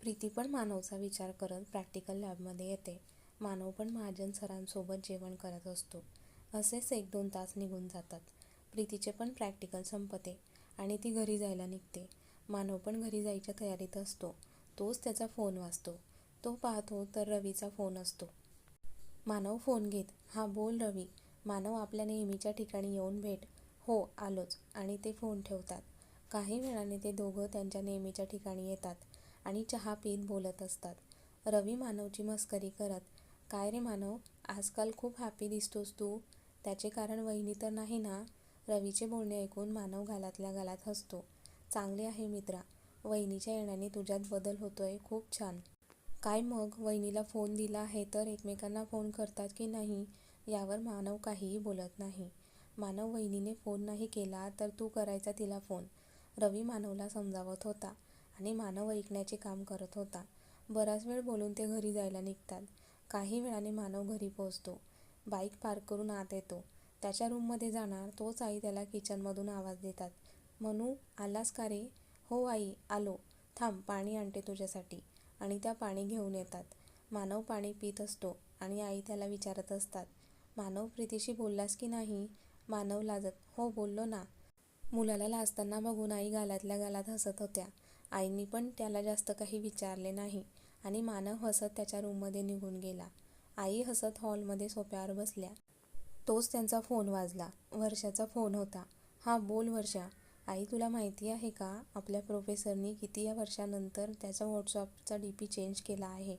प्रीती पण मानवचा विचार करत प्रॅक्टिकल लॅबमध्ये येते. मानव पण महाजन सरांसोबत जेवण करत असतो. असेच एक दोन तास निघून जातात. प्रीतीचे पण प्रॅक्टिकल संपते आणि ती घरी जायला निघते. मानव पण घरी जायच्या तयारीत असतो. तोच त्याचा फोन वाचतो तो पाहतो तर रवीचा फोन असतो. मानव फोन घेत, हा बोल रवी. मानव आपल्या नेहमीच्या ठिकाणी येऊन भेट. हो आलोच आणि ते फोन ठेवतात. काही वेळाने ते दोघं त्यांच्या नेहमीच्या ठिकाणी येतात आणि चहा पीत बोलत असतात. रवी मानवची मस्करी करत, काय रे मानव, आजकाल खूप हॅपी दिसतोस तू. त्याचे कारण वहिनी तर नाही ना? रवीचे बोलणे ऐकून मानव घालातल्या गालात हसतो. चांगले आहे मित्रा. वहिनीच्या येण्याने तुझ्यात बदल होतोय. खूप छान. काय मग वहिनीला फोन दिला आहे तर एकमेकांना फोन करतात की नाही यावर मानव काहीही बोलत नाही. मानव वहिनीने फोन नाही केला तर तू करायचा तिला फोन. रवी मानवला समजावत होता आणि मानव ऐकण्याचे काम करत होता. बराच वेळ बोलून ते घरी जायला निघतात. काही वेळाने मानव घरी पोहोचतो. बाईक पार्क करून आत येतो. त्याच्या रूममध्ये जाणार तोच आई त्याला किचनमधून आवाज देतात, मनू आलास का रे? हो आई आलो. थांब पाणी आणते तुझ्यासाठी आणि त्या पाणी घेऊन येतात. मानव पाणी पित असतो आणि आई त्याला विचारत असतात, मानव प्रीतीशी बोललास की नाही? मानव लाजत, हो बोललो ना. मुलाला लाजताना बघून आई गालातल्या गालात हसत होत्या. आईनी पण त्याला जास्त काही विचारले नाही आणि मानव हसत त्याच्या रूममध्ये निघून गेला. आई हसत हॉलमध्ये सोफ्यावर बसल्या. तोच त्यांचा फोन वाजला. वर्षाचा फोन होता. हा बोल वर्षा. आई तुला माहिती आहे का आपल्या प्रोफेसरनी किती वर्षांनंतर त्याचा व्हॉट्सअॅपचा डीपी चेंज केला आहे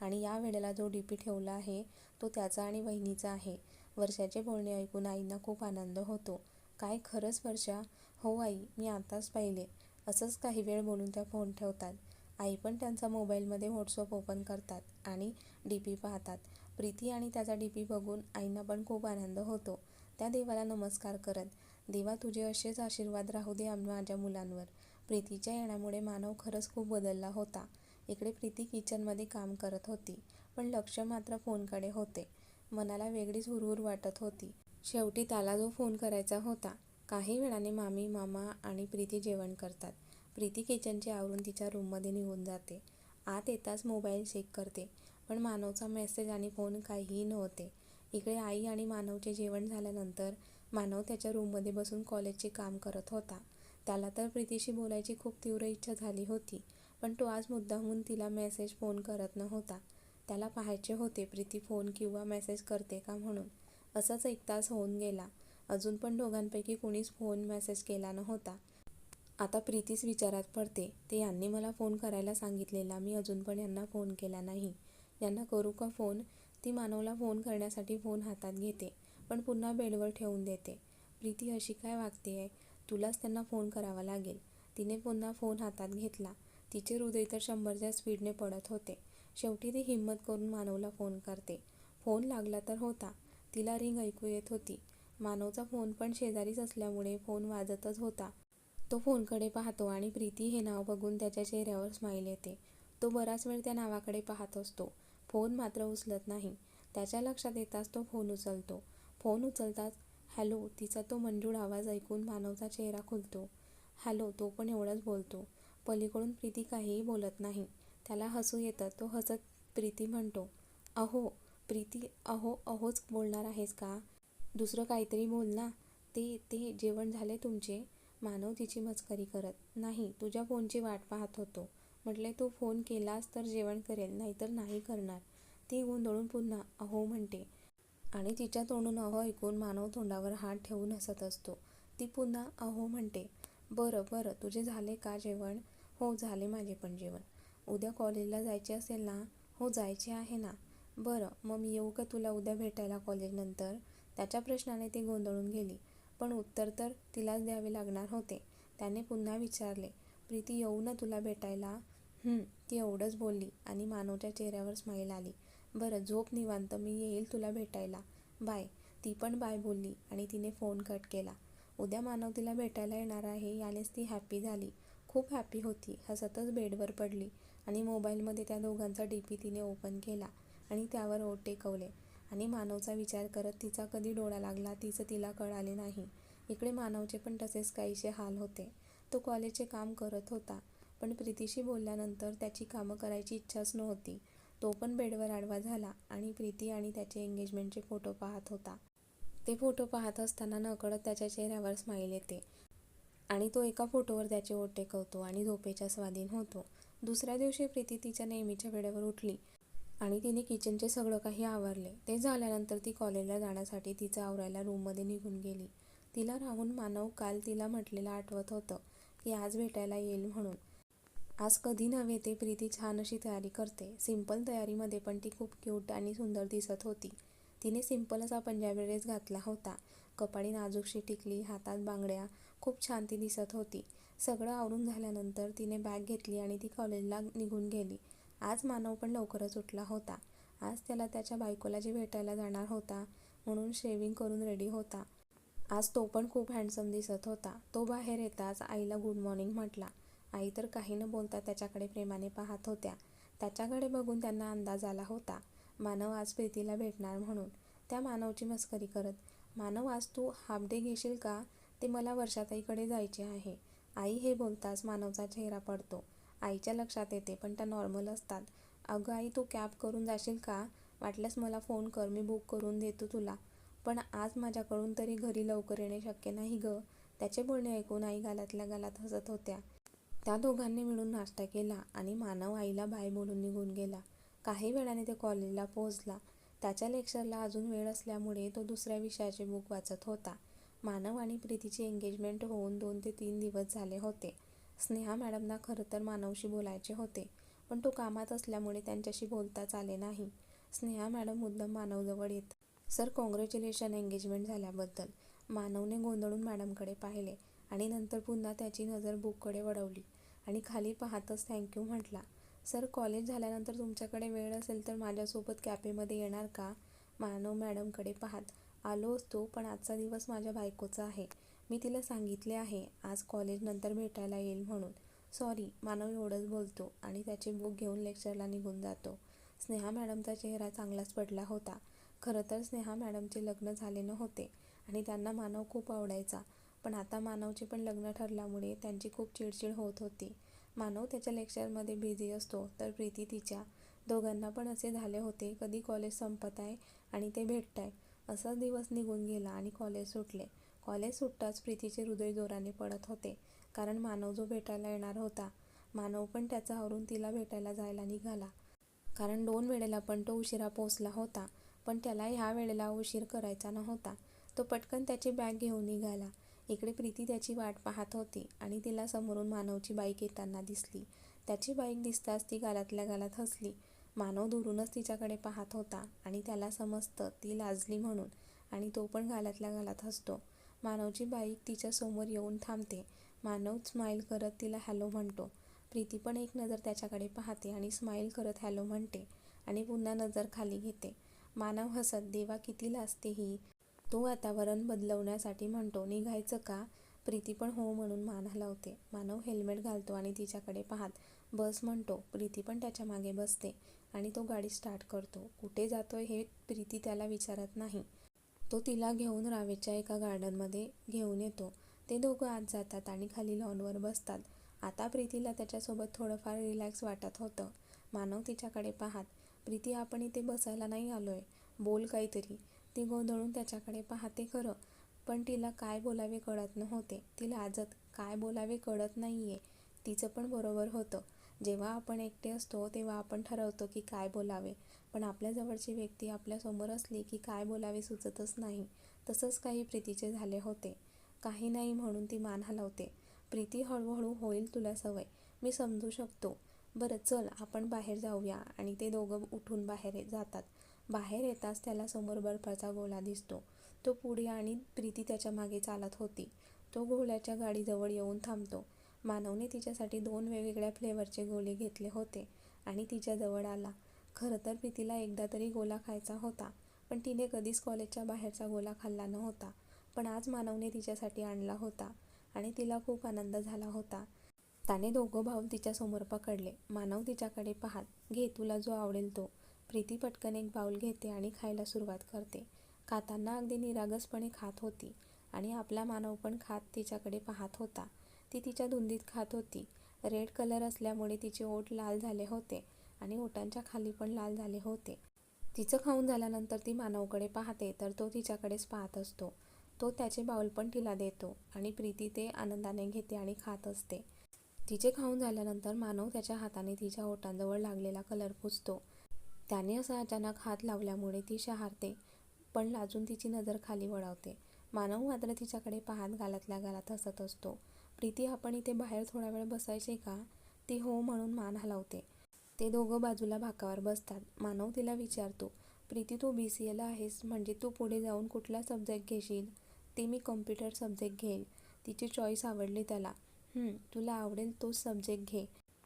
आणि या वेळेला जो डीपी ठेवला आहे तो त्याचा आणि वहिनीचा आहे. वर्षाचे बोलणे ऐकून आईंना खूप आनंद होतो. काय खरंच वर्षा? हो आई मी आताच पाहिले. असंच काही वेळ बोलून त्या फोन ठेवतात. आई पण त्यांचा मोबाईलमध्ये व्हॉट्सअप ओपन करतात आणि डी पी पाहतात. प्रीती आणि त्याचा डी पी बघून आईंना पण खूप आनंद होतो. त्या देवाला नमस्कार करत, देवा तुझे असेच आशीर्वाद राहू दे माझ्या मुलांवर. प्रीतीच्या येण्यामुळे मानव खरंच खूप बदलला होता. इकडे प्रीती किचनमध्ये काम करत होती पण लक्ष मात्र फोनकडे होते. मनाला वेगळीच हुरहुर वाटत होती. शेवटी त्याला जो फोन करायचा होता. काही वेळाने मामी, मामा आणि प्रीती जेवण करतात. प्रीती किचनचे आवरून तिच्या रूममध्ये निघून जाते. आत येताच मोबाईल चेक करते पण मानवचा मेसेज आणि फोन काहीही नव्हते. इकडे आई आणि मानवचे जेवण झाल्यानंतर मानव त्याच्या रूममध्ये बसून कॉलेजचे काम करत होता. त्याला तर प्रीतीशी बोलायची खूप तीव्र इच्छा झाली होती पण तो आज मुद्दाहून तिला मेसेज फोन करत नव्हता. त्याला पाहायचे होते प्रीती फोन किंवा मेसेज करते का म्हणून. असाच एक तास होऊन गेला. अजून पण दोघांपैकी कुणीच फोन मेसेज केला नव्हता. आता प्रीतीच विचारात पडते, ते यांनी मला फोन करायला सांगितलेला मी अजून पण यांना फोन केला नाही. यांना करू का फोन? ती मानवला फोन करण्यासाठी फोन हातात घेते पण पुन्हा बेडवर ठेवून देते. प्रीती अशी काय वागते आहे तुलाच त्यांना फोन करावा लागेल. तिने पुन्हा फोन हातात घेतला. तिचे हृदय तर शंभरच्या स्पीडने पडत होते. शेवटी ती हिम्मत करून मानवला फोन करते. फोन लागला तर होता. तिला रिंग ऐकू येत होती. मानवचा फोन पण शेजारीच असल्यामुळे फोन वाजतच होता. तो फोनकडे पाहतो आणि प्रीती हे नाव बघून त्याच्या चेहऱ्यावर स्माईल येते. तो बराच वेळ त्या नावाकडे पाहत असतो. फोन मात्र उचलत नाही. त्याच्या लक्षात येताच तो फोन उचलतो. फोन उचलताच हॅलो तिचा तो मंजूळ आवाज ऐकून मानवचा चेहरा खुलतो. हॅलो तो पण एवढंच बोलतो. पलीकडून प्रीती काहीही बोलत नाही. त्याला हसू येतं. तो हसत प्रीती म्हणतो, अहो प्रीती अहो अहोच बोलणार आहेस का? दुसरं काहीतरी बोल ना. ते ते जेवण झाले तुमचे? मानव तिची मस्करी करत, नाही तुझ्या फोनची वाट पाहत होतो. म्हटले तू फोन केलास तर जेवण करेल नाहीतर नाही करणार. ती गोंधळून पुन्हा अहो म्हणते. आणि तिच्या तोंडून अहो ऐकून मानव तोंडावर हात ठेवून हसत असतो. ती पुन्हा अहो म्हणते. बरं बरं तुझे झाले का जेवण? हो झाले माझे पण जेवण. उद्या कॉलेजला जायचे असेल ना? हो जायचे आहे ना. बरं मग मी येऊ का तुला उद्या भेटायला कॉलेजनंतर? त्याच्या प्रश्नाने ती गोंधळून गेली. पण उत्तर तर तिलाच द्यावे लागणार होते. त्याने पुन्हा विचारले, प्रीती येऊ ना तुला भेटायला? ती एवढंच बोलली आणि मानवच्या चेहऱ्यावर स्माईल आली. बरं झोप निवांत मी येईल तुला भेटायला. बाय. ती पण बाय बोलली आणि तिने फोन कट केला. उद्या मानव तिला भेटायला येणार आहे यानेच ती हॅपी झाली. खूप हॅपी होती. हसतच बेडवर पडली आणि मोबाईलमध्ये त्या दोघांचा डी पी तिने ओपन केला आणि त्यावर ओट टेकवले आणि मानवचा विचार करत तिचा कधी डोळा लागला तिचं तिला कळाले नाही. इकडे मानवचे पण तसेच काहीसे हाल होते. तो कॉलेजचे काम करत होता पण प्रीतीशी बोलल्यानंतर त्याची कामं करायची इच्छाच नव्हती. तो पण बेडवर आडवा झाला आणि प्रीती आणि त्याचे एंगेजमेंटचे फोटो पाहत होता. ते फोटो पाहत असताना नकळत त्याच्या चेहऱ्यावर स्माईल येते. आणि तो एका फोटोवर त्याचे ओठ टेकवतो आणि झोपेच्या स्वाधीन होतो. दुसऱ्या दिवशी प्रीती तिच्या नेहमीच्या वेळेवर उठली. आणि तिने किचनचे सगळं काही आवरले. ते झाल्यानंतर ती कॉलेजला जाण्यासाठी तिचं आवरायला रूममध्ये निघून गेली. तिला राहून मानव काल तिला म्हटलेलं आठवत होतं की आज भेटायला येईल म्हणून. आज कधी नव्हे ते प्रीती छान अशी तयारी करते. सिंपल तयारीमध्ये पण ती खूप क्यूट आणि सुंदर दिसत होती. तिने सिंपल असा पंजाबी ड्रेस घातला होता. कपाळी नाजूकशी टिकली हातात बांगड्या खूप छान ती दिसत होती. सगळं आवरून झाल्यानंतर तिने बॅग घेतली आणि ती कॉलेजला निघून गेली. आज मानव पण लवकरच उठला होता. आज त्याला त्याच्या बायकोला जे भेटायला जाणार होता म्हणून शेविंग करून रेडी होता. आज तो पण खूप हँडसम दिसत होता. तो बाहेर येताच आईला गुड मॉर्निंग म्हटला. आई तर काही न बोलता त्याच्याकडे प्रेमाने पाहत होत्या. त्याच्याकडे बघून त्यांना अंदाज आला होता. मानव आज प्रीतीला भेटणार म्हणून. त्या मानवची मस्करी करत मानव आज तू हाफ डे घेशील का? ते मला वर्षाताईकडे जायचे आहे. आई हे बोलताच मानवचा चेहरा पडतो. आईच्या लक्षात येते पण त्या नॉर्मल असतात. अगं आई तू कॅब करून जाशील का? वाटल्यास मला फोन कर मी बुक करून देतो तुला. पण आज माझ्याकडून तरी घरी लवकर येणे शक्य नाही गं. त्याचे बोलणे ऐकून आई गालातल्या गालात हसत होत्या. त्या दोघांनी मिळून नाश्ता केला आणि मानव आईला बाय बोलून निघून गेला. काही वेळाने ते कॉलेजला पोहोचला. त्याच्या लेक्चरला अजून वेळ असल्यामुळे तो दुसऱ्या विषयाचे बुक वाचत होता. मानव आणि प्रीतीची एंगेजमेंट होऊन दोन ते तीन दिवस झाले होते. स्नेहा मॅडमना खरं तर मानवशी बोलायचे होते पण तो कामात असल्यामुळे त्यांच्याशी बोलताच आले नाही. स्नेहा मॅडम मुद्दाम मानवजवळ येत. सर कॉंग्रॅच्युलेशन एंगेजमेंट झाल्याबद्दल. मानवने गोंधळून मॅडमकडे पाहिले आणि नंतर पुन्हा त्याची नजर बुककडे वळवली आणि खाली पाहतच थँक्यू म्हटला. सर कॉलेज झाल्यानंतर तुमच्याकडे वेळ असेल तर माझ्यासोबत कॅफेमध्ये येणार का? मानव मॅडमकडे पाहत आलो असतो पण आजचा दिवस माझ्या बायकोचा आहे. मी तिला सांगितले आहे आज कॉलेजनंतर भेटायला येईल म्हणून. सॉरी मानव एवढंच बोलतो आणि त्याचे बुक घेऊन लेक्चरला निघून जातो. स्नेहा मॅडमचा चेहरा चांगलाच पडला होता. खरं तर स्नेहा मॅडमचे लग्न झाले नव्हते आणि त्यांना मानव खूप आवडायचा. पण आता मानवचे पण लग्न ठरल्यामुळे त्यांची खूप चिडचिड होत होती. मानव त्याच्या लेक्चरमध्ये बिझी असतो तर प्रीती तिच्या. दोघांना पण असे झाले होते कधी कॉलेज संपत आहे आणि ते भेटत आहे असाच दिवस निघून गेला आणि कॉलेज सुटले. कॉलेज सुटताच प्रीतीचे हृदय जोराने पडत होते कारण मानव जो भेटायला येणार होता मानव पण त्याचा आवरून तिला भेटायला जायला निघाला. कारण दोन वेळेला पण तो उशिरा पोचला होता पण त्याला ह्या वेळेला उशीर करायचा नव्हता. तो पटकन त्याची बॅग घेऊन निघाला. इकडे प्रीती त्याची वाट पाहत होती आणि तिला समोरून मानवची बाईक येताना दिसली. त्याची बाईक दिसताच ती गालातल्या गालात हसली. मानव दुरूनच तिच्याकडे पाहत होता आणि त्याला समजतं ती लाजली म्हणून आणि तो पण गालातल्या गालात हसतो. मानवची बाईक तिच्यासमोर येऊन थांबते. मानव स्माईल करत तिला हॅलो म्हणतो. प्रीती पण एक नजर त्याच्याकडे पाहते आणि स्माईल करत हॅलो म्हणते आणि पुन्हा नजर खाली घेते. मानव हसत देवा किती लाजते ही. तो वातावरण बदलवण्यासाठी म्हणतो निघायचं का? प्रीती पण हो म्हणून मान हलवते. मानव हेल्मेट घालतो आणि तिच्याकडे पाहत बस म्हणतो. प्रीती पण त्याच्यामागे बसते आणि तो गाडी स्टार्ट करतो. कुठे जातोय हे प्रीती त्याला विचारत नाही. तो तिला घेऊन रावेच्या एका गार्डनमध्ये घेऊन येतो. ते दोघं आत जातात आणि खाली लॉनवर बसतात. आता प्रीतीला त्याच्यासोबत थोडंफार रिलॅक्स वाटत होतं. मानव तिच्याकडे पाहत प्रीती आपण इथे बसायला नाही आलोय. बोल काहीतरी. ती गोंधळून त्याच्याकडे पाहते खरं पण तिला काय बोलावे कळत नव्हते. ती लाजत काय बोलावे कळत नाहीये. तिचं पण बरोबर होतं. जेव्हा आपण एकटे असतो तेव्हा आपण ठरवतो की काय बोलावे. पण आपल्या जवळची व्यक्ती आपल्यासमोर असली की काय बोलावे सुचतच नाही. तसंच काही प्रीतीचे झाले होते. काही नाही म्हणून ती मान हलवते. प्रीती हळूहळू होईल तुला सवय. मी समजू शकतो. बरं चल आपण बाहेर जाऊया. आणि ते दोघं उठून बाहेर जातात. बाहेर येताच त्याला समोर बर्फाचा गोळा दिसतो. तो पुढे आणि प्रीती त्याच्यामागे चालत होती. तो गोळ्याच्या गाडीजवळ येऊन थांबतो. मानवने तिच्यासाठी दोन वेगवेगळ्या फ्लेवरचे गोळे घेतले होते आणि तिच्याजवळ आला. खरं तर प्रीतीला एकदा तरी गोला खायचा होता पण तिने कधीच कॉलेजच्या बाहेरचा गोला खाल्ला नव्हता पण आज मानवने तिच्यासाठी आणला होता आणि तिला खूप आनंद झाला होता. त्याने दोघं भाऊ तिच्यासमोर पकडले. मानव तिच्याकडे पाहत घे तुला जो आवडेल तो. प्रीती पटकन एक बाऊल घेते आणि खायला सुरुवात करते. खाताना अगदी निरागसपणे खात होती आणि आपला मानव पण खात तिच्याकडे पाहत होता. ती तिच्या धुंदीत खात होती. रेड कलर असल्यामुळे तिचे ओठ लाल झाले होते. आणि ओठांच्या खाली पण लाल झाले होते. तिचं खाऊन झाल्यानंतर ती मानवकडे पाहते तर तो तिच्याकडेच पाहत असतो. तो त्याचे बाऊल पण तिला देतो आणि प्रीती ते आनंदाने घेते आणि खात असते. तिचे खाऊन झाल्यानंतर मानव त्याच्या हाताने तिच्या ओठांजवळ लागलेला कलर पुसतो. त्याने असा अचानक हात लावल्यामुळे ती शहारते पण लाजून तिची नजर खाली वळवते. मानव मात्र तिच्याकडे पाहत गालातल्या गालात हसत असतो. प्रीती आपण इथे बाहेर थोडा वेळ बसायचे का? ती हो म्हणून मान हलवते. ते दोघं बाजूला भाकावर बसतात. मानव तिला विचारतो प्रीती तू बी सी एला आहेस म्हणजे तू पुढे जाऊन कुठला सब्जेक्ट घेशील? ते मी कम्प्युटर सब्जेक्ट घेईन. तिची चॉईस आवडली त्याला. तुला आवडेल तोच सब्जेक्ट घे.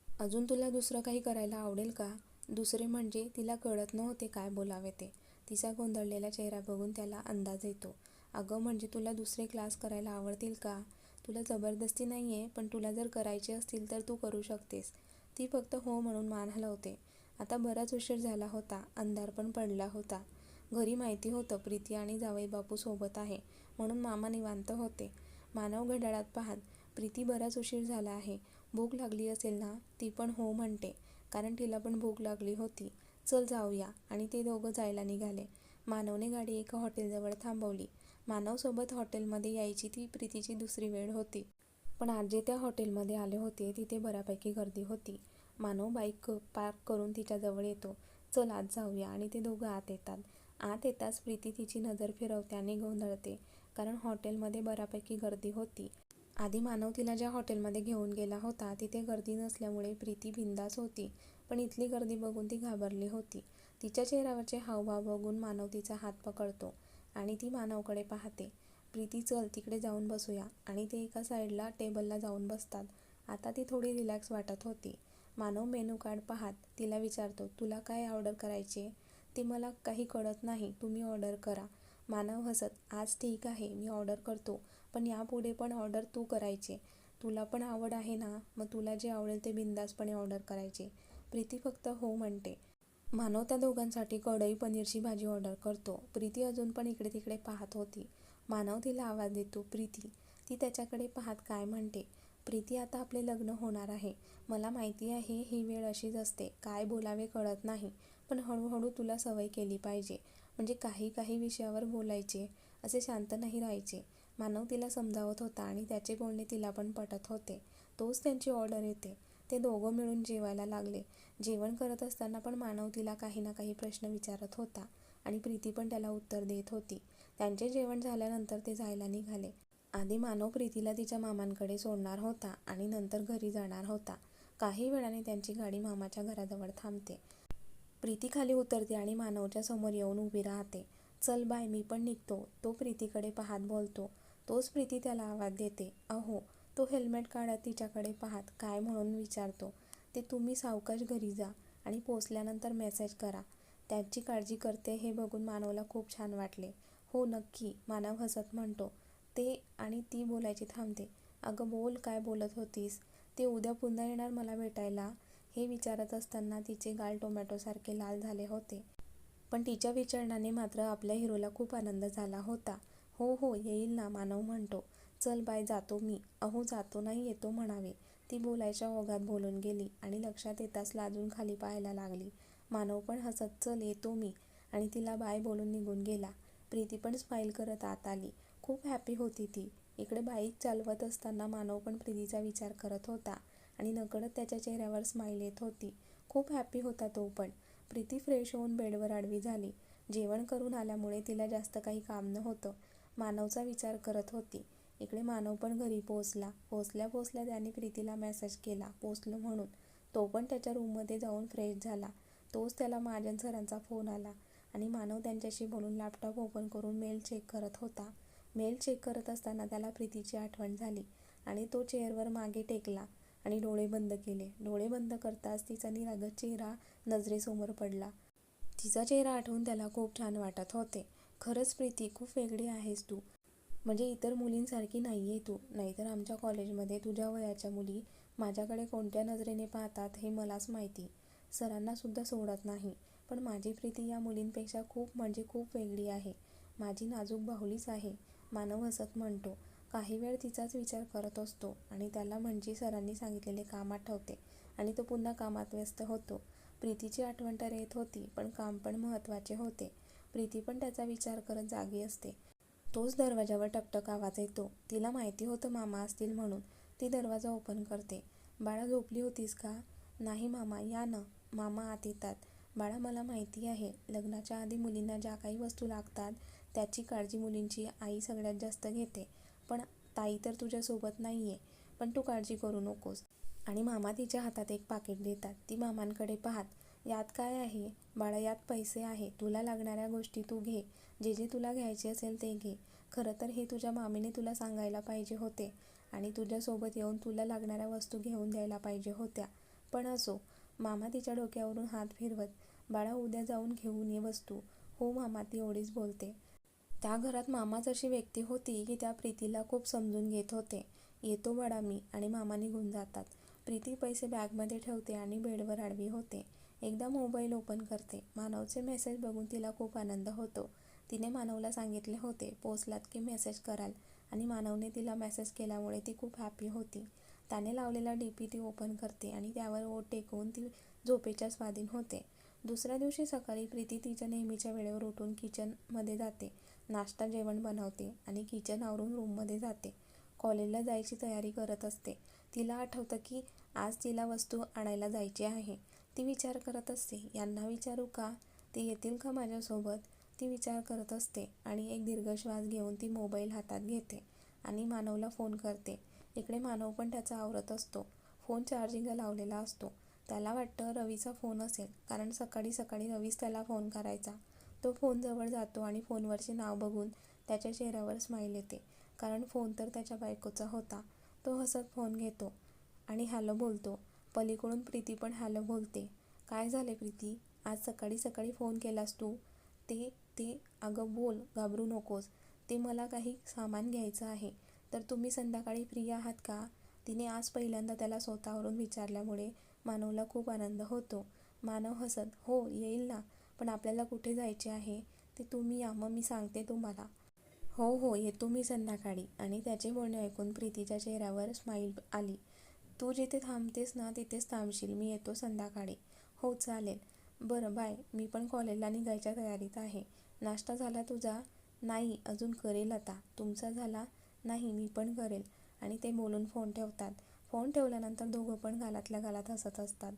अजून तुला दुसरं काही करायला आवडेल का? दुसरे म्हणजे तिला कळत नव्हते काय बोलावे ते. तिचा गोंधळलेला चेहरा बघून त्याला अंदाज येतो. अगं म्हणजे तुला दुसरे क्लास करायला आवडतील का? तुला जबरदस्ती नाही आहे पण तुला जर करायचे असतील तर तू करू शकतेस. ती फक्त हो म्हणून मान हलवते आता बराच उशीर झाला होता. अंधार पण पडला होता. घरी माहिती होतं प्रीती आणि जावई बापू सोबत आहे म्हणून मामा निवांत होते. मानव घड्याळात पाहत प्रीती बराच उशीर झाला आहे. भूक लागली असेल ना ती पण हो म्हणते कारण तिला पण भूक लागली होती. चल जाऊया. आणि ते दोघं जायला निघाले. मानवने गाडी एका हॉटेलजवळ थांबवली. मानवसोबत हॉटेलमध्ये यायची ती प्रीतीची दुसरी वेळ होती. पण आज जे त्या हॉटेलमध्ये आले होते तिथे बऱ्यापैकी गर्दी होती. मानव बाईक पार्क करून तिच्याजवळ येतो. चल आज जाऊया. आणि ते दोघं आत येतात. आत येताच प्रीती तिची नजर फिरवते आणि गोंधळते कारण हॉटेलमध्ये बऱ्यापैकी गर्दी होती. आधी मानव तिला ज्या हॉटेलमध्ये घेऊन गेला होता तिथे गर्दी नसल्यामुळे प्रीती बिंदास होती पण इथली गर्दी बघून ती घाबरली होती. तिच्या चेहऱ्यावरचे हावभाव बघून मानव तिचा हात पकडतो आणि ती मानवकडे पाहते. प्रीती चल तिकडे जाऊन बसूया. आणि ते एका साईडला टेबलला जाऊन बसतात. आता ती थोडी रिलॅक्स वाटत होती. मानव मेनू कार्ड पाहत. तिला विचारतो तुला काय ऑर्डर करायचे? ते मला काही कळत नाही. तुम्ही ऑर्डर करा. मानव हसत आज ठीक आहे मी ऑर्डर करतो. पण यापुढे पण ऑर्डर तू करायचे. तुला पण आवड आहे ना? मग तुला जे आवडेल ते बिंदासपणे ऑर्डर करायचे. प्रीती फक्त हो म्हणते. मानव त्या दोघांसाठी कढई पनीरची भाजी ऑर्डर करतो. प्रीती अजून पण इकडे तिकडे पाहत होती. मानव तिला आवाज देतो प्रीती ती त्याच्याकडे पाहत काय म्हणते? प्रीती आता आपले लग्न होणार आहे. मला माहिती आहे ही वेळ अशीच असते. काय बोलावे कळत नाही. पण हळूहळू तुला सवय केली पाहिजे. म्हणजे काही काही विषयावर बोलायचे. असे शांत नाही राहायचे. मानव तिला समजावत होता आणि त्याचे बोलणे तिला पण पटत होते. तोच त्यांची ऑर्डर येते. ते दोघं मिळून जेवायला लागले. जेवण करत असताना पण मानव तिला काही ना काही प्रश्न विचारत होता. आणि प्रीती पण त्याला उत्तर देत होती. त्यांचे जेवण झाल्यानंतर ते जायला निघाले. आधी मानव प्रीतीला तिच्या मामांकडे सोडणार होता आणि नंतर घरी जाणार होता. काही वेळाने त्यांची गाडी मामाच्या घराजवळ थांबते. प्रीती खाली उतरते आणि मानवच्या समोर येऊन उभी राहते. चल बाय मी पण निघतो तो प्रीतीकडे पाहत बोलतो. तोच प्रीती त्याला आवाज देते. अहो तो हेल्मेट काढत तिच्याकडे पाहत काय म्हणून विचारतो? ते तुम्ही सावकाश घरी जा आणि पोचल्यानंतर मेसेज करा. त्याची काळजी करते हे बघून मानवला खूप छान वाटले. हो नक्की मानव हसत म्हणतो. ते आणि ती बोलायची थांबते. अगं बोल काय बोलत होतीस? ते उद्या पुन्हा येणार मला भेटायला. हे विचारत असताना तिचे गाल टोमॅटोसारखे लाल झाले होते. पण तिच्या विचारण्याने मात्र आपल्या हिरोला खूप आनंद झाला होता. हो हो येईल ना मानव म्हणतो. चल बाय जातो मी. अहो जातो नाही येतो म्हणावे. ती बोलायच्या ओघात बोलून गेली आणि लक्षात येताच लाजून खाली पाहायला लागली. मानव पण हसत चल येतो मी. आणि तिला बाय बोलून निघून गेला. प्रीती पण स्माईल करत आत आली. खूप हॅपी होती ती. इकडे बाईक चालवत असताना मानव पण प्रीतीचा विचार करत होता आणि नकळत त्याच्या चेहऱ्यावर स्माईल येत होती. खूप हॅपी होता तो पण. प्रीती फ्रेश होऊन बेडवर आडवी झाली. जेवण करून आल्यामुळे तिला जास्त काही काम नव्हतं. मानवचा विचार करत होती. इकडे मानव पण घरी पोहोचला. पोचल्या पोचल्या त्याने प्रीतीला मेसेज केला. पोचलो म्हणून. तो पण त्याच्या रूममध्ये जाऊन फ्रेश झाला. तोच त्याला महाजन सरांचा फोन आला आणि मानव त्यांच्याशी बोलून लॅपटॉप ओपन करून मेल चेक करत होता. मेल चेक करत असताना त्याला प्रीतीची आठवण झाली आणि तो चेअरवर मागे टेकला आणि डोळे बंद केले. डोळे बंद करताच तिचा निरागत चेहरा नजरेसमोर पडला. तिचा चेहरा आठवून त्याला खूप छान वाटत होते. खरंच प्रीती खूप वेगळी आहेस तू. म्हणजे इतर मुलींसारखी नाही आहे तू. नाहीतर आमच्या कॉलेजमध्ये तुझ्या वयाच्या मुली माझ्याकडे कोणत्या नजरेने पाहतात हे मलाच माहिती. सरांनासुद्धा सोडत नाही. पण माझी प्रीती या मुलींपेक्षा खूप म्हणजे खूप वेगळी आहे. माझी नाजूक बाहुलीच आहे. मानव हसत म्हणतो. काही वेळ तिचाच विचार करत असतो आणि त्याला म्हणजे सरांनी सांगितलेले काम आठवते आणि तो पुन्हा कामात व्यस्त होतो. प्रीतीची आठवण तर येत होती पण काम पण महत्त्वाचे होते. प्रीती पण त्याचा विचार करत जागी असते. तोच दरवाजावर टकटक आवाज येतो. तिला माहिती होतं मामा असतील म्हणून. ती दरवाजा ओपन करते. बाळा झोपली होतीस का? नाही मामा या ना. मामा आत येतात. बाळा मला माहिती आहे लग्नाच्या आधी मुलींना ज्या काही वस्तू लागतात त्याची काळजी मुलींची आई सगळ्यात जास्त घेते. पण ताई तर तुझ्यासोबत नाही आहे पण तू काळजी करू नकोस. आणि मामा तिच्या हातात एक पाकिट देतात. ती मामांकडे पाहत यात काय आहे? बाळा यात पैसे आहे. तुला लागणाऱ्या गोष्टी तू घे. जे जे तुला घ्यायचे असेल ते घे. खरं तर हे तुझ्या मामीने तुला सांगायला पाहिजे होते आणि तुझ्यासोबत येऊन तुला लागणाऱ्या वस्तू घेऊन द्यायला पाहिजे होत्या. पण असो मामा तिच्या डोक्यावरून हात फिरवत बाळा उद्या जाऊन घेऊन ये वस्तू. हो मामा ती एवढीच बोलते. त्या घरात मामाच अशी व्यक्ती होती की त्या प्रीतीला खूप समजून घेत होते. येतो बडा मी आणि मामा निघून जातात. प्रीती पैसे बॅगमध्ये ठेवते आणि बेडवर आडवी होते. एकदा मोबाईल ओपन करते. मानवचे मेसेज बघून तिला खूप आनंद होतो. तिने मानवला सांगितले होते पोचलात की मेसेज कराल. आणि मानवने तिला मेसेज केल्यामुळे ती खूप हॅपी होती. त्याने लावलेला डी पी ती ओपन करते आणि त्यावर ओट टेकवून ती झोपेच्या स्वाधीन होते. दुसऱ्या दिवशी सकाळी प्रीती तिच्या नेहमीच्या वेळेवर उठून किचनमध्ये जाते. नाश्ता जेवण बनवते आणि किचन आवरून रूममध्ये जाते. कॉलेजला जायची तयारी करत असते. तिला आठवतं की आज तिला वस्तू आणायला जायची आहे. ती विचार करत असते यांना विचारू का? ते येतील का माझ्यासोबत? ती विचार करत असते आणि एक दीर्घ श्वास घेऊन ती मोबाईल हातात घेते आणि मानवला फोन करते. इकडे मानव पण त्याचा आवरत असतो. फोन चार्जिंगला लावलेला असतो. त्याला वाटतं रवीचा फोन असेल कारण सकाळी सकाळी रवीच त्याला फोन करायचा. तो फोनजवळ जातो आणि फोनवरचे नाव बघून त्याच्या चेहऱ्यावर स्माईल येते. कारण फोन तर त्याच्या बायकोचा होता. तो हसत फोन घेतो आणि हॅलो बोलतो. पलीकडून प्रीती पण हॅलो बोलते. काय झाले प्रीती? आज सकाळी सकाळी फोन केलास तू? ते ते अगं बोल घाबरू नकोस. ते मला काही सामान घ्यायचं आहे. तर तुम्ही संध्याकाळी फ्री आहात का? तिने आज पहिल्यांदा त्याला स्वतःवरून विचारल्यामुळे मानवला खूप आनंद होतो. मानव हसत हो येईल ना पण आपल्याला कुठे जायचे आहे? ते तुम्ही या मग मी सांगते तुम्हाला. हो हो येतो मी संध्याकाळी. आणि त्याचे बोलणे ऐकून प्रीतीच्या चेहऱ्यावर स्माईल आली. तू जिथे थांबतेस ना तिथेच थांबशील मी येतो संध्याकाळी. हो चालेल. बरं बाय मी पण कॉलेजला निघायच्या तयारीत आहे. नाश्ता झाला तुझा? नाही अजून करेल आता. तुमचा झाला नाही मी पण करेल. आणि ते बोलून फोन ठेवतात. फोन ठेवल्यानंतर दोघं पण गालातल्या गालात हसत असतात.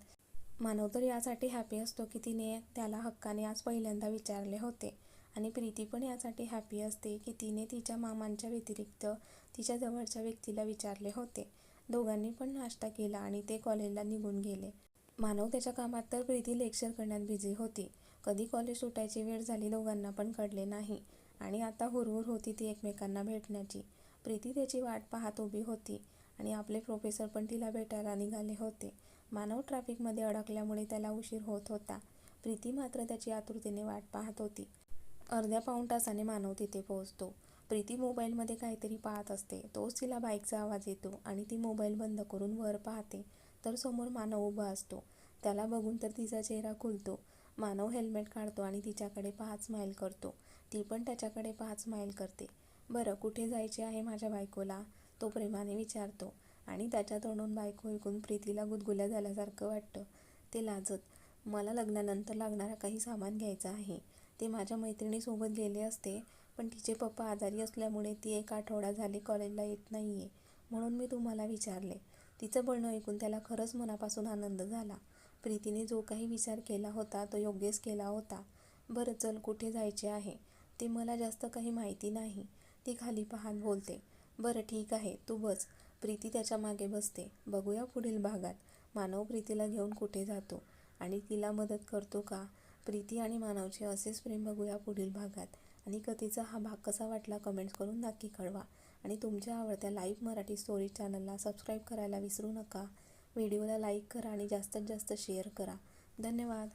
मानव तर यासाठी हॅपी असतो की तिने त्याला हक्काने आज पहिल्यांदा विचारले होते. आणि प्रीती पण यासाठी हॅपी असते की तिने तिच्या मामांच्या व्यतिरिक्त तिच्या जवळच्या व्यक्तीला विचारले होते. दोघांनी पण नाश्ता केला आणि ते कॉलेजला निघून गेले. मानव त्याच्या कामात तर प्रीती लेक्चर करण्यात बिझी होती. कधी कॉलेज सुटायची वेळ झाली दोघांना पण कळले नाही. आणि आता हुरहुर होती ती एकमेकांना भेटण्याची. प्रीती त्याची वाट पाहत उभी होती आणि आपले प्रोफेसर पण तिला भेटायला निघाले होते. मानव ट्रॅफिकमध्ये अडकल्यामुळे त्याला उशीर होत होता. प्रीती मात्र त्याची आतुरतेने वाट पाहत होती. अर्ध्या पाऊण तासाने मानव तिथे पोहोचतो. प्रीती मोबाईलमध्ये काहीतरी पाहत असते. तोच तिला बाईकचा आवाज येतो आणि ती मोबाईल बंद करून वर पाहते. तर समोर मानव उभा असतो. त्याला बघून तर तिचा चेहरा खुलतो. मानव हेल्मेट काढतो आणि तिच्याकडे पाहत स्माईल करतो. ती पण त्याच्याकडे पाहत स्माईल करते. बरं कुठे जायचे आहे माझ्या बायकोला? तो प्रेमाने विचारतो आणि त्याच्या तोंडून बायको ऐकून प्रीतीला गुदगुल्या झाल्यासारखं वाटतं. ते लाजत मला लग्नानंतर लागणारा काही सामान घ्यायचा आहे. ते माझ्या मैत्रिणीसोबत गेले असते पण तिचे पप्पा आजारी असल्यामुळे ती एक आठवडा झाली कॉलेजला येत नाही आहे म्हणून मी तुम्हाला विचारले. तिचं बोलणं ऐकून त्याला खरंच मनापासून आनंद झाला. प्रीतीने जो काही विचार केला होता तो योग्यच केला होता. बरं चल कुठे जायचे आहे? ते मला जास्त काही माहिती नाही. ती खाली पाहत बोलते बरं ठीक आहे तू बस. प्रीती त्याच्यामागे बसते. बघूया पुढील भागात. मानव प्रीतीला घेऊन कुठे जातो आणि तिला मदत करतो का? प्रीती आणि मानवचे असेच प्रेम बघूया पुढील भागात. आणि कथेचा हा भाग कसा वाटला कमेंट्स करून नक्की कळवा. आणि तुमच्या आवडत्या लाईव्ह मराठी स्टोरी चॅनलला सबस्क्राईब करायला विसरू नका. व्हिडिओला लाईक करा आणि जास्तीत जास्त शेअर करा. धन्यवाद.